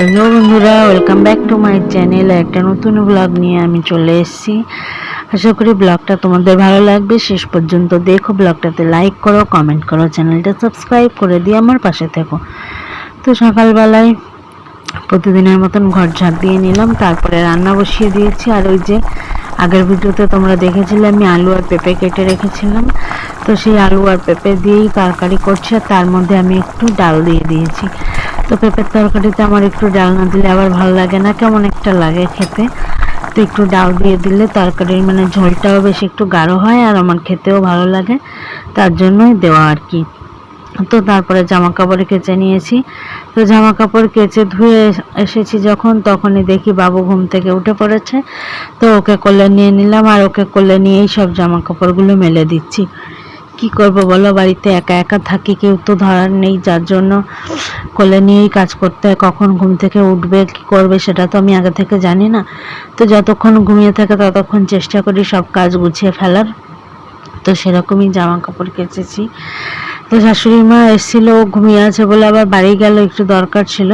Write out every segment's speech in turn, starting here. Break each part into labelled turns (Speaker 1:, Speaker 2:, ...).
Speaker 1: Hello বন্ধুরা welcome back to my channel একটা নতুন ব্লগ নিয়ে আমি চলে এসেছি। আশা করি ব্লগটা তোমাদের ভালো লাগবে। শেষ পর্যন্ত দেখো ব্লগটাতে লাইক করো কমেন্ট করো চ্যানেলটা সাবস্ক্রাইব করে দিয়ে আমার পাশে থেকো। তো সকালবেলায় প্রতিদিনের মতন ঘর ঝাড় দিয়ে নিলাম, তারপরে রান্না বসিয়ে দিয়েছি। আর ওই যে আগের ভিডিওতে তোমরা দেখেছিলে, আমি আলু আর পেঁপে কেটে রেখেছিলাম। তো সেই আলু আর পেঁপে দিয়েই তরকারি করছি, আর তার মধ্যে আমি একটু ডাল দিয়ে দিয়েছি। তো পেঁপের তরকারিতে আমার একটু ডাল না দিলে আবার ভালো লাগে না, কেমন একটা লাগে খেতে। তো একটু ডাল দিয়ে দিলে তরকারির মানে ঝোলটাও বেশ একটু গাঢ় হয় আর আমার খেতেও ভালো লাগে, তার জন্যই দেওয়া আর কি। তো তারপরে জামা কাপড় কেচে নিয়েছি। তো জামা কাপড় কেচে ধুয়ে এসেছি যখন, তখনই দেখি বাবু ঘুম থেকে উঠে পড়েছে। তো ওকে কোলে নিয়ে নিলাম আর ওকে কোলে নিয়েই সব জামা কাপড়গুলো মেলে দিচ্ছি। কি করব বলো? বাড়িতে একা একা থাকি কেউ তো ধরার নেই, যার জন্য কোলে নিয়েই কাজ করতে হয়। কখন ঘুম থেকে উঠবে, কি করবে সেটা তো আমি আগে থেকে জানি না। তো যতক্ষণ ঘুমিয়ে থাকে ততক্ষণ চেষ্টা করি সব কাজ গুছিয়ে ফেলার। তো সেরকমই জামা কাপড় কেচেছি। তো শাশুড়ি মা এসেছিল ঘুমিয়ে আছে বলে আবার বাড়ি গেল, একটু দরকার ছিল।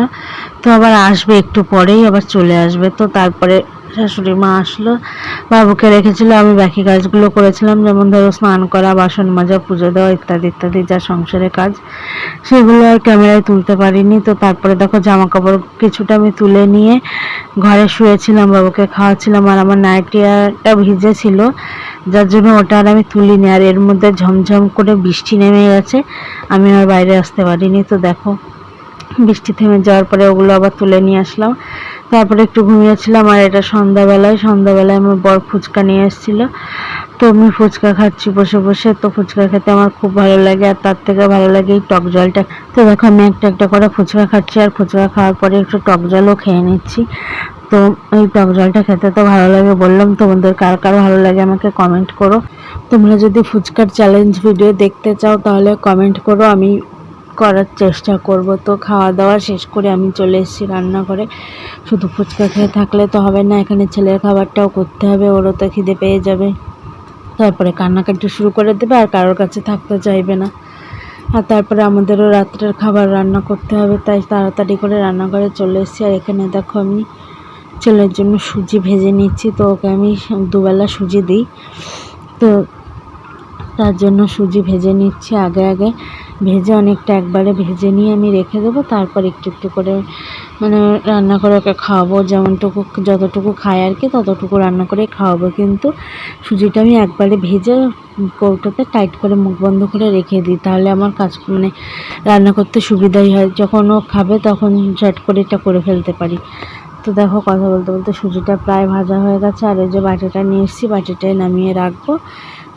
Speaker 1: তো আবার আসবে একটু পরেই, আবার চলে আসবে। তো তারপরে শাশুড়ি মা আসলো, বাবুকে রেখেছিল, আমি বাকি কাজগুলো করেছিলাম, যেমন ধরো স্নান করা, বাসন মাজা, পুজো দেওয়া, ইত্যাদি ইত্যাদি, যা সংসারের কাজ। সেগুলো আর ক্যামেরায় তুলতে পারিনি, তো তারপরে দেখো জামা কাপড় কিছুটা আমি তুলে নিয়ে ঘরে শুয়েছিলাম, বাবুকে খাওয়াচ্ছিলাম, আর আমার নাইটিয়াটা ভিজে ছিল, যার জন্য ওটা আর আমি তুলিনি, আর এর মধ্যে ঝমঝম করে বৃষ্টি নেমে গেছে, আমি আর বাইরে আসতে পারিনি, তো দেখো। বৃষ্টি থেমে যাওয়ার পরে ওগুলো আবার তুলে নিয়ে আসলাম। তারপরে একটু ঘুমিয়েছিলাম আর এটা সন্ধ্যাবেলায় সন্ধ্যাবেলায় আমার বর ফুচকা নিয়ে এসেছিল। তো আমি ফুচকা খাচ্ছি বসে বসে, তো ফুচকা খেতে আমার খুব ভালো লাগে আর তার থেকে ভালো লাগে এই টক জলটা। তো দেখো আমি একটা একটা করে ফুচকা খাচ্ছি আর ফুচকা খাওয়ার পরে একটু টক জলও খেয়ে নিচ্ছি। তো এই টক জলটা খেতে তো ভালো লাগে বললাম, তোমাদের কার কার ভালো লাগে আমাকে কমেন্ট করো। তোমরা যদি ফুচকার চ্যালেঞ্জ ভিডিও দেখতে চাও তাহলে কমেন্ট করো, আমি করার চেষ্টা করব। তো খাওয়া দাওয়া শেষ করে আমি চলে এসেছি রান্নাঘরে। শুধু ফুচকা খেয়ে থাকলে তো হবে না, এখানে ছেলের খাবারটাও করতে হবে, ওরও তো খিদে পেয়ে যাবে। তারপরে কান্নাকাটি শুরু করে দেবে, আর কারোর কাছে থাকতে চাইবে না। আর তারপরে আমাদেরও রাত্রের খাবার রান্না করতে হবে, তাই তাড়াতাড়ি করে রান্নাঘরে চলে এসেছি। আর এখানে দেখো আমি ছেলের জন্য সুজি ভেজে নিচ্ছি, তো ওকে আমি দুবেলা সুজি দিই। তো তার জন্য সুজি ভেজে নিচ্ছি। আগে আগে ভেজে অনেকটা একবারে ভেজে নিয়ে আমি রেখে দেবো। তারপর একটু একটু করে মানে রান্না করে ওকে খাওয়াবো। যেমনটুকু, যতটুকু খায় আর কি, ততটুকু রান্না করে খাওয়াবো। কিন্তু সুজিটা আমি একবারে ভেজে কৌটোতে টাইট করে মুখ বন্ধ করে রেখে দিই। তাহলে আমার কাজ মানে রান্না করতে সুবিধাই হয়। যখন ও খাবে তখন ঝট করে এটা করে ফেলতে পারি। তো দেখো কথা বলতে বলতে সুজিটা প্রায় ভাজা হয়ে গেছে। আর এই যে বাটিটা নিয়ে এসেছি, বাটিটায় নামিয়ে রাখব।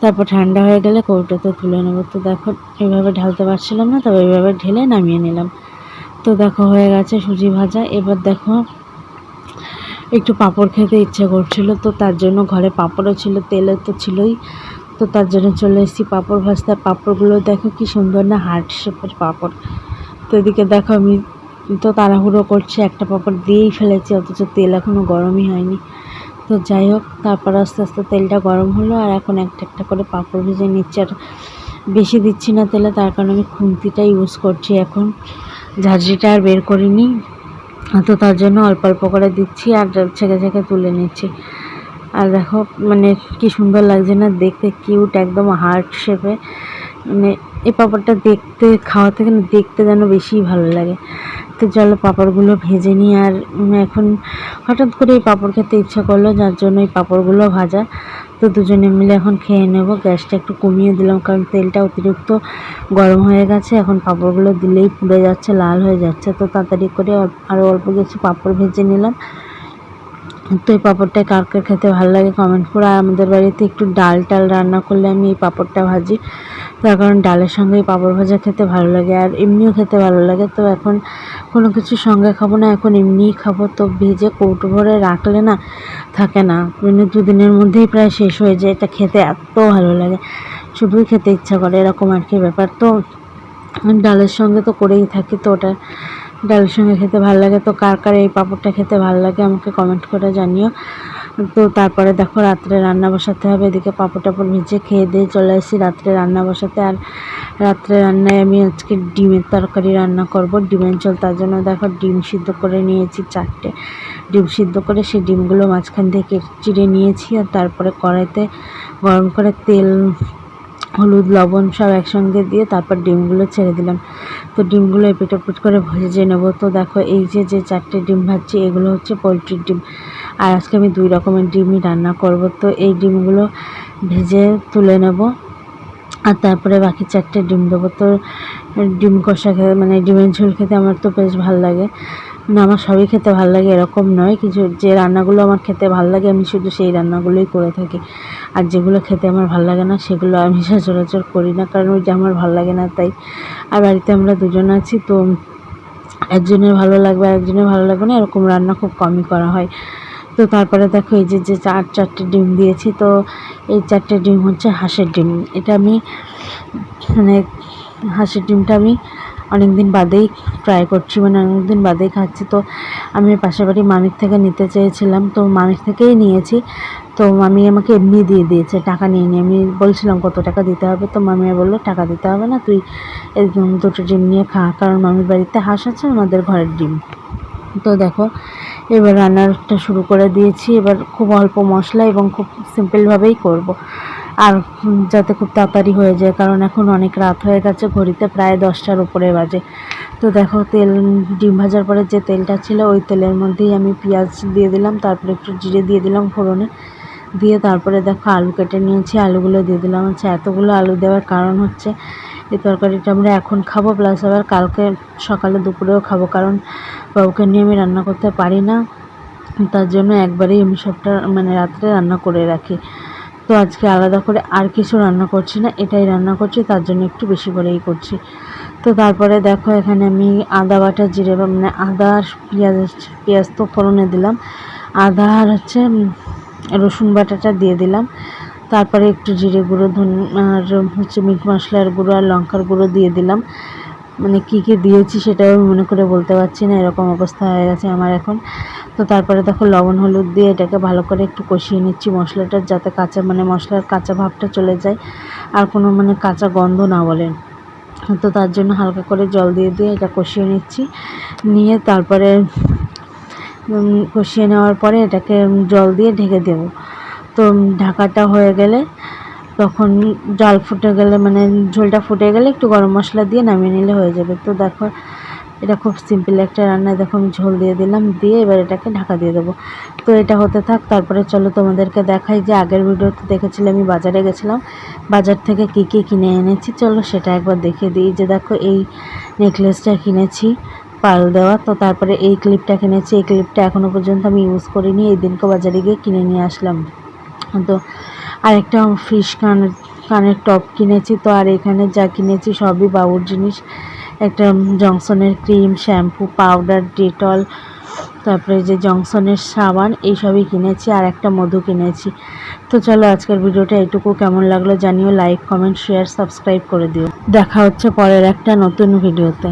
Speaker 1: তারপর ঠান্ডা হয়ে গেলে কৌটোতে তুলে নেব। তো দেখো এইভাবে ঢালতে পারছিলাম না, তবে এইভাবে ঢেলে নামিয়ে নিলাম। তো দেখো, হয়ে গেছে সুজি ভাজা। এবার দেখো, একটু পাঁপড় খেতে ইচ্ছে করছিল, তো তার জন্য ঘরে পাঁপড়ও ছিল তেলে তো ছিলই। তো তার জন্য চলে এসেছি পাঁপড় ভাজতে। পাঁপড়গুলো দেখো কি সুন্দর না হার্ট শেপের পাঁপড়। তো এদিকে দেখো, আমি তো তাড়াহুড়ো করছি, একটা পাঁপড় দিয়েই ফেলেছি, অথচ তেল এখনও গরমই হয়নি। তো যাই হোক, তারপর আস্তে আস্তে তেলটা গরম হলো আর এখন একটা একটা করে পাঁপড় ভেজে নিচ্ছি আর বেশি দিচ্ছি না তেলে, তার কারণে আমি খুন্তিটা ইউজ করছি এখন। ঝাঁঝরিটা আর বের করিনি, তো তার জন্য অল্প অল্প করে দিচ্ছি আর ছেঁকে ছেঁকে তুলে নিচ্ছি। আর দেখো মানে কি সুন্দর লাগছে না, দেখতে কিউট একদম হার্ট শেপে মানে এই পাঁপড়টা দেখতে খাওয়া থেকে দেখতে যেন বেশি ভালো লাগে। তো চলো পাঁপড়গুলো ভেজে নিই আর এখন হঠাৎ করে এই পাঁপড় খেতে ইচ্ছা করল, যার জন্য এই পাঁপড়গুলো ভাজা। তো দুজনে মিলে এখন খেয়ে নেব। গ্যাসটা একটু কমিয়ে দিলাম, কারণ তেলটা অতিরিক্ত গরম হয়ে গেছে। এখন পাঁপড়গুলো দিলেই পুড়ে যাচ্ছে, লাল হয়ে যাচ্ছে। তো তাড়াতাড়ি করে আরও অল্প কিছু পাঁপড় ভেজে নিলাম। তো এই পাঁপড়টা কার কার খেতে ভালো লাগে কমেন্ট করে। আর আমাদের বাড়িতে একটু ডাল টাল রান্না করলে আমি এই পাঁপড়টা ভাজি। তার কারণ ডালের সঙ্গে এই পাঁপড় ভাজা খেতে ভালো লাগে আর এমনিও খেতে ভালো লাগে। তো এখন কোনো কিছু সঙ্গে খাব না, এখন এমনিই খাব। তো ভেজে কৌটো ভরে রাখলে না থাকে না। মানে দুদিনের মধ্যেই প্রায় শেষ হয়ে যায়। এটা খেতে এত ভালো লাগে। শুধুই খেতে ইচ্ছা করে, এরকম আর কি ব্যাপার। তো ডালের সঙ্গে তো করেই থাকি, তো ওটা ডালের সঙ্গে খেতে ভালো লাগে। তো কার কার এই পাঁপড়টা খেতে ভালো লাগে আমাকে কমেন্ট করে জানিও। তো তারপরে দেখো রাত্রে রান্না বসাতে হবে, এদিকে পাপড় টাপড় ভেজে খেয়ে দিয়ে চলে এসেছি রাত্রে রান্না বসাতে। আর রাত্রে রান্নায় আমি আজকে ডিমের তরকারি রান্না করব ডিমের ঝোল তার জন্য দেখো ডিম সিদ্ধ করে নিয়েছি চারটে। ডিম সিদ্ধ করে সেই ডিমগুলো মাঝখান থেকে চিড়ে নিয়েছি আর তারপরে কড়াইতে গরম করে তেল, হলুদ, লবণ সব একসঙ্গে দিয়ে তারপর ডিমগুলো ছেড়ে দিলাম। তো ডিমগুলো এপিট ওপিট করে ভেজে নেব। তো দেখো এই যে যে চারটে ডিম ভাজছি এগুলো হচ্ছে পোলট্রির ডিম। আর আজকে আমি দুই রকমের ডিমই রান্না করব। তো এই ডিমগুলো ভেজে তুলে নেব। আর তারপরে বাকি চারটে ডিম দেবো। তো ডিম কষা খেতে মানে ডিমের ঝোল খেতে আমার তো বেশ ভালো লাগে। না, আমার সবই খেতে ভালো লাগে, এরকম নয়। কিছু যে রান্নাগুলো আমার খেতে ভালো লাগে, আমি শুধু সেই রান্নাগুলোই করে থাকি। আর যেগুলো খেতে আমার ভালো লাগে না, সেগুলো আমি সচরাচর করি না, কারণ ওই যে আমার ভালো লাগে না তাই। আর বাড়িতে আমরা দুজন আছি, তো একজনের ভালো লাগবে আর একজনের ভালো লাগবে না, এরকম রান্না খুব কমই করা হয়। তো তারপরে দেখো এই যে যে চার, চারটে ডিম দিয়েছি, তো এই চারটে ডিম হচ্ছে হাঁসের ডিম। এটা আমি মানে হাঁসের ডিমটা আমি অনেক দিন বাদেই ট্রাই করছি মানে অনেক দিন বাদেই খাচ্ছি। তো আমি পাশের বাড়ি মামির থেকে নিতে চেয়েছিলাম, তো মামির থেকেই নিয়েছি। তো মামি আমাকে এমনি দিয়ে দিয়েছে, টাকা নিয়ে নিয়ে। আমি বলছিলাম, কত টাকা দিতে হবে? তো মামি বলল, টাকা দিতে হবে না, তুই দুটো ডিম নিয়ে খা। কারণ মামির বাড়িতে হাঁস আছে ওনাদের ঘরের ডিম। তো দেখো এবার রান্নাটা শুরু করে দিয়েছি। এবার খুব অল্প মশলা এবং খুব সিম্পলভাবেই করব। আর যাতে খুব তাড়াতাড়ি হয়ে যায়, কারণ এখন অনেক রাত হয়ে গেছে, ঘড়িতে প্রায় দশটার উপরে বাজে। তো দেখো, তেল, ডিম ভাজার পরে যে তেলটা ছিল, ওই তেলের মধ্যেই আমি পেঁয়াজ দিয়ে দিলাম, তারপরে একটু জিরে দিয়ে দিলাম ফোড়নে। দিয়ে তারপরে দেখো, আলু কেটে নিয়েছি, আলুগুলো দিয়ে দিলাম। হচ্ছে এতগুলো আলু দেওয়ার কারণ হচ্ছে এই তরকারিটা আমরা এখন খাব প্লাস আবার কালকে সকালে দুপুরেও খাব, কারণ বাবুকে নিয়ে আমি রান্না করতে পারি না। তার জন্য একবারেই আমি সবটা মানে রাত্রে রান্না করে রাখি। তো আজকে আলাদা করে আর কিছু রান্না করছি না, এটাই রান্না করছি, তার জন্য একটু বেশি করেই করছি। তো তারপরে দেখো, এখানে আমি আদা বাটা, জিরে মানে আদা আর পেঁয়াজ পেঁয়াজ তো ফোড়নে দিলাম। আদা আর হচ্ছে রসুন বাটাটা দিয়ে দিলাম। তারপরে একটু জিরে গুঁড়ো, ধন আর হচ্ছে মিট মশলার গুঁড়ো আর লঙ্কার গুঁড়ো দিয়ে দিলাম। মানে কী কী দিয়েছি সেটাও মনে করে বলতে পারছি না, এরকম অবস্থা হয়ে গেছে আমার এখন। তো তারপরে দেখো লবণ, হলুদ দিয়ে এটাকে ভালো করে একটু কষিয়ে নিচ্ছি মশলাটা, যাতে কাঁচা মানে মশলার কাঁচা ভাবটা চলে যায় আর কোনো মানে কাঁচা গন্ধ না বলেন তো তার জন্য হালকা করে জল দিয়ে দিয়ে এটা কষিয়ে নিচ্ছি। নিয়ে তারপরে কষিয়ে নেওয়ার পরে এটাকে জল দিয়ে ঢেকে দেবো। তো ঢাকাটা হয়ে গেলে তখন জল ফুটে গেলে মানে ঝোলটা ফুটে গেলে একটু গরম মশলা দিয়ে নামিয়ে নিলে হয়ে যাবে। তো দেখো, এটা খুব সিম্পল একটা রান্না। দেখো, আমি ঝোল দিয়ে দিলাম, দিয়ে এবার এটাকে ঢাকা দিয়ে দেবো। তো এটা হতে থাক, তারপরে চলো তোমাদেরকে দেখাই যে আগের ভিডিওতে দেখেছিলে, আমি বাজারে গেছিলাম। বাজার থেকে কী কী কিনে এনেছি, চলো সেটা একবার দেখে দিই। যে দেখো, এই নেকলেসটা কিনেছি, পাল দেওয়া। তো তারপরে এই ক্লিপটা কিনেছি। এই ক্লিপটা এখনও পর্যন্ত আমি ইউজ করিনি, এই দিনকে বাজারে গিয়ে কিনে নিয়ে আসলাম। তো আরেকটা ফিশ কানের কানের টপ কিনেছি। তো আর এখানে যা কিনেছি সবই বাবুর জিনিস। একটা জংশনের ক্রিম শ্যাম্পু পাউডার ডেটল তারপরে যে জংশনের সাবান এইসবই কিনেছি আর একটা মধু কিনেছি। তো চলো আজকের ভিডিওটা এটুকু কেমন লাগল জানিও লাইক কমেন্ট শেয়ার সাবস্ক্রাইব করে দিও। দেখা হচ্ছে পরের একটা নতুন ভিডিওতে।